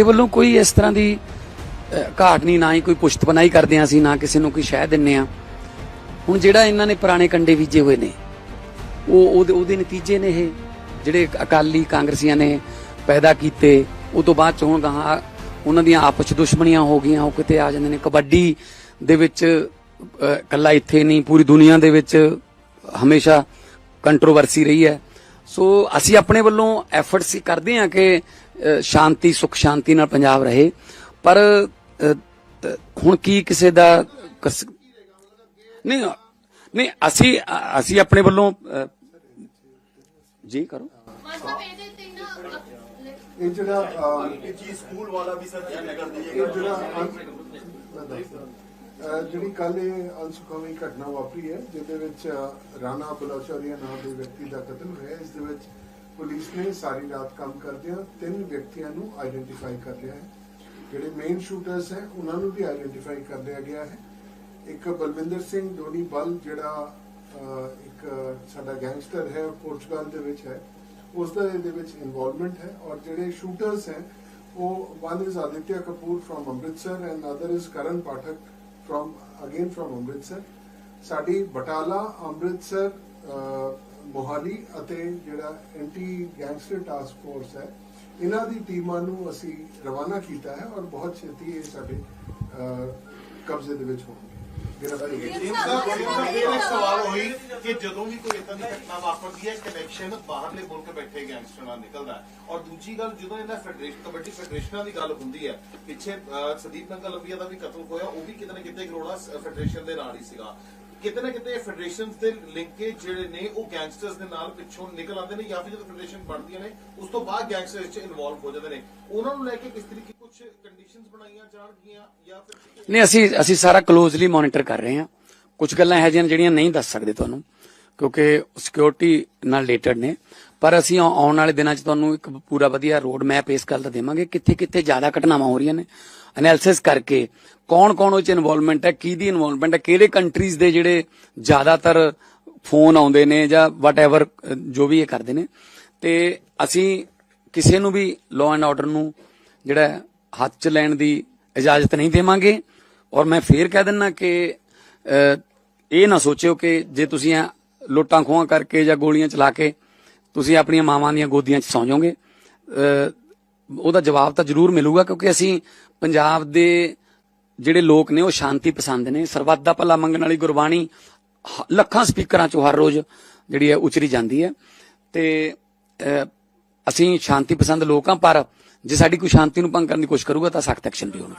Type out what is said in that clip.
ਇਹ ਵੱਲੋਂ ਕੋਈ ਇਸ ਤਰ੍ਹਾਂ ਦੀ ਘਾਟ ਨਹੀਂ ਨਾ ਹੀ ਕੋਈ ਪੁਸ਼ਤ ਬਣਾਈ ਕਰਦੇ ਹਾਂ ਅਸੀਂ ਨਾ ਕਿਸੇ ਨੂੰ ਕੋਈ ਸ਼ਹਿ ਦਿੰਨੇ ਆ ਹੁਣ ਜਿਹੜਾ ਇਹਨਾਂ ਨੇ ਪੁਰਾਣੇ ਕੰਡੇ ਬੀਜੇ ਹੋਏ ਨੇ ਉਹ ਉਹਦੇ ਉਹਦੇ ਨਤੀਜੇ ਨੇ ਇਹ ਜਿਹੜੇ ਅਕਾਲੀ ਕਾਂਗਰਸੀਆਂ ਨੇ ਪੈਦਾ ਕੀਤੇ ਉਹ ਤੋਂ ਬਾਅਦ ਚ ਹੁਣ ਗਾਹਾਂ ਉਹਨਾਂ ਦੀਆਂ ਆਪਸ ਦੁਸ਼ਮਣੀਆਂ ਹੋ ਗਈਆਂ ਉਹ ਕਿਤੇ ਆ ਜਾਂਦੇ ਨੇ। ਕਬੱਡੀ ਦੇ ਵਿੱਚ ਅਹ, ਇਕੱਲਾ ਇੱਥੇ ਨਹੀਂ ਪੂਰੀ ਦੁਨੀਆ ਦੇ ਵਿੱਚ ਹਮੇਸ਼ਾ ਕੰਟਰੋਵਰਸੀ ਰਹੀ ਹੈ। ਸੋ ਅਸੀਂ ਆਪਣੇ ਵੱਲੋਂ ਐਫਰਟਸ ਕਰਦੇ ਹਾਂ ਕਿ ਸ਼ਾਂਤੀ ਸੁਖ ਸ਼ਾਂਤੀ ਨਾਲ ਪੰਜਾਬ ਰਹੇ। ਪਰ ਹੁਣ ਕੀ ਕਿਸੇ ਦਾ ਨਹੀਂ ਨਹੀਂ ਅਸੀਂ ਅਸੀਂ ਆਪਣੇ ਵੱਲੋਂ ਜੀ ਕਰੋ। ਇਹ ਜਿਹੜਾ ਇਹ ਚੀਜ਼ ਸਕੂਲ ਵਾਲਾ ਵੀ ਸਰ ਧਿਆਨ ਕਰ ਇਹ ਦਈਏਗਾ ਜਿਹੜਾ ਕੱਲ ਇਹ ਅਨਸੁਖਾਵੀ ਘਟਨਾ ਵਾਪਰੀ ਹੈ ਜਿਹਦੇ ਵਿੱਚ ਰਾਣਾ ਬਲੋਚਾਰੀਆ ਨਾਮ ਦੇ ਵਿਅਕਤੀ ਦਾ ਕਤਲ ਹੋਇਆ ਇਸ ਦੇ ਵਿੱਚ ਪੁਲਿਸ ਨੇ ਸਾਰੀ ਰਾਤ ਕੰਮ ਕਰਦਿਆਂ ਤਿੰਨ ਵਿਅਕਤੀਆਂ ਨੂੰ ਆਈਡੈਂਟੀਫਾਈ ਕਰ ਲਿਆ ਹੈ। ਜਿਹੜੇ ਮੇਨ ਸ਼ੂਟਰਸ ਹੈ, ਉਹਨਾਂ ਨੂੰ ਵੀ ਆਈਡੈਂਟੀਫਾਈ ਕਰ ਲਿਆ ਗਿਆ ਹੈ। ਇੱਕ ਬਲਵਿੰਦਰ ਸਿੰਘ ਧੋਨੀ ਬਲ, ਜਿਹੜਾ ਇੱਕ ਸਾਡਾ ਗੈਂਗਸਟਰ ਹੈ ਪੋਰਚੁਗਲ ਦੇ ਵਿੱਚ ਹੈ, ਉਸ ਦਾ ਇਹਦੇ ਵਿੱਚ ਇਨਵੋਲਵਮੈਂਟ ਹੈ ਔਰ ਜਿਹੜੇ ਸ਼ੂਟਰਸ ਹੈ, ਉਹ one is Aditya Kapoor from Amritsar and other is Karan Pathak from again from Amritsar. ਸਾਡੀ ਬਟਾਲਾ, ਅੰਮ੍ਰਿਤਸਰ ਮੋਹਾਲੀ ਅਤੇ ਜਿਹੜਾ ਐਂਟੀ ਗੈਂਗਸਟਰ ਟਾਸਕ ਫੋਰਸ ਹੈ ਇਹਨਾਂ ਦੀ ਟੀਮਾਂ ਨੂੰ ਅਸੀਂ ਰਵਾਨਾ ਕੀਤਾ ਹੈ ਔਰ ਬਹੁਤ ਛੇਤੀ ਇਹ ਸਾਡੇ ਕਬਜ਼ੇ ਦੇ ਵਿੱਚ ਹੋਣਗੇ। ਗ੍ਰਿਫਤਾਰੀ ਇੱਕ ਸਵਾਲ ਹੋਈ ਕਿ ਜਦੋਂ ਵੀ ਕੋਈ ਇਦਾਂ ਦੀ ਘਟਨਾ ਵਾਪਰਦੀ ਹੈ ਕਨੈਕਸ਼ਨ ਬਾਹਰਲੇ ਮੁਲਕ ਬੈਠੇ ਗੈਂਗਸਟਰ ਨਾਲ ਨਿਕਲਦਾ ਔਰ ਦੂਜੀ ਗੱਲ ਜਦੋਂ ਇਹਨਾਂ ਫੈਡਰੇਸ਼ਨ ਕਬੱਡੀ ਫੈਡਰੇਸ਼ਨਾਂ ਦੀ ਗੱਲ ਹੁੰਦੀ ਹੈ ਪਿੱਛੇ ਸੰਦੀਪ ਨੰਗਲ ਲੰਬੀਆ ਦਾ ਵੀ ਕਤਲ ਹੋਇਆ ਉਹ ਵੀ ਕਿਤੇ ਨਾ ਕਿਤੇ ਕਰੋੜਾ ਫੈਡਰੇਸ਼ਨ ਦੇ ਨਾਲ ਹੀ ਸੀਗਾ। ਕਿਤੇ ਨਾ ਕਿਤੇ ਫੈਡਰੇਸ਼ਨ ਦੇ ਲਿੰਕੇਜ ਜਿਹੜੇ ਨੇ, ਉਹ ਗੈਂਗਸਟਰਸ ਦੇ ਨਾਲ ਪਿੱਛੋਂ ਨਿਕਲ ਆਉਂਦੇ ਨੇ ਜਾਂ ਫਿਰ ਜਦੋਂ ਫੈਡਰੇਸ਼ਨ ਬਣਦੀਆਂ ਨੇ, ਉਸ ਤੋਂ ਬਾਅਦ ਗੈਂਗਸਟਰ ਇਸ ਚ ਇਨਵੋਲਵ ਹੋ ਜਾਂਦੇ ਨੇ। ਉਹਨਾਂ ਨੂੰ ਲੈ ਕੇ ਕਿਸ ਤਰੀਕੇ ਕੁਝ ਕੰਡੀਸ਼ਨਸ ਬਣਾਈਆਂ ਜਾਣਗੀਆਂ ਜਾਂ ਫਿਰ ਨਹੀਂ, ਅਸੀਂ ਅਸੀਂ ਸਾਰਾ ਕਲੋਜ਼ਲੀ ਮੋਨੀਟਰ ਕਰ ਰਹੇ ਹਾਂ। ਕੁਝ ਗੱਲਾਂ ਇਹੋ ਜਿਹੜੀਆਂ ਨਹੀਂ ਦੱਸ ਸਕਦੇ ਤੁਹਾਨੂੰ। ਕਿਉਂਕਿ ਸਿਕਿਉਰਿਟੀ ਨਾਲ ਰਿਲੇਟਡ ਨੇ। ਪਰ ਅਸੀਂ ਆਉਣ ਵਾਲੇ ਦਿਨਾਂ 'ਚ ਤੁਹਾਨੂੰ ਇੱਕ ਪੂਰਾ ਵਧੀਆ ਰੋਡ ਮੈਪ ਇਸ ਗੱਲ ਦਾ ਦੇਵਾਂਗੇ ਕਿੱਥੇ ਕਿੱਥੇ ਜ਼ਿਆਦਾ ਘਟਨਾਵਾਂ ਹੋ ਰਹੀਆਂ ਨੇ। ਐਨਾਲਿਸਿਸ ਕਰਕੇ ਕੌਣ ਕੌਣ ਉਹ 'ਚ ਇਨਵੋਲਵਮੈਂਟ ਹੈ ਕਿਹਦੀ ਇਨਵੋਲਵਮੈਂਟ ਹੈ, ਕਿਹੜੇ ਕੰਟਰੀਜ਼ ਦੇ ਜਿਹੜੇ ਜ਼ਿਆਦਾਤਰ ਫੋਨ ਆਉਂਦੇ ਨੇ ਜਾਂ ਵਟਐਵਰ ਜੋ ਵੀ ਇਹ ਕਰਦੇ ਨੇ। ਤੇ ਅਸੀਂ ਕਿਸੇ ਨੂੰ ਵੀ ਲਾਅ ਐਂਡ ਆਰਡਰ ਨੂੰ ਜਿਹੜਾ ਹੱਥ 'ਚ ਲੈਣ ਦੀ ਇਜਾਜ਼ਤ ਨਹੀਂ ਦੇਵਾਂਗੇ। ਔਰ ਮੈਂ ਫੇਰ ਕਹਿ ਦਿੰਨਾ ਕਿ ਇਹ ਨਾ ਸੋਚਿਓ ਕਿ ਜੇ ਤੁਸੀਂ ਐਂ ਲੁੱਟਾਂ ਖੋਹਾਂ ਕਰਕੇ ਜਾਂ ਗੋਲੀਆਂ ਚਲਾ ਕੇ ਤੁਸੀਂ ਆਪਣੀਆਂ ਮਾਵਾਂ ਦੀਆਂ ਗੋਦੀਆਂ 'ਚ ਸੌਂ ਜਾਓਗੇ। ਉਹਦਾ ਜਵਾਬ ਤਾਂ ਜ਼ਰੂਰ ਮਿਲੂਗਾ ਕਿਉਂਕਿ ਅਸੀਂ ਪੰਜਾਬ ਦੇ ਜਿਹੜੇ ਲੋਕ ਨੇ ਉਹ ਸ਼ਾਂਤੀ ਪਸੰਦ ਨੇ। ਸਰਬੱਤ ਦਾ ਭਲਾ ਮੰਗਣ ਵਾਲੀ ਗੁਰਬਾਣੀ ਹ- ਲੱਖਾਂ ਸਪੀਕਰਾਂ 'ਚੋਂ ਹਰ ਰੋਜ਼ ਜਿਹੜੀ ਹੈ ਉਚਰੀ ਜਾਂਦੀ ਹੈ। ਤੇ ਅਸੀਂ ਸ਼ਾਂਤੀ ਪਸੰਦ ਲੋਕ ਹਾਂ, ਪਰ ਜੇ ਸਾਡੀ ਕੋਈ ਸ਼ਾਂਤੀ ਨੂੰ ਭੰਗ ਕਰਨ ਦੀ ਕੋਸ਼ਿਸ਼ ਕਰੂਗਾ ਤਾਂ ਸਖਤ ਐਕਸ਼ਨ ਵੀ ਹੋਣਾ।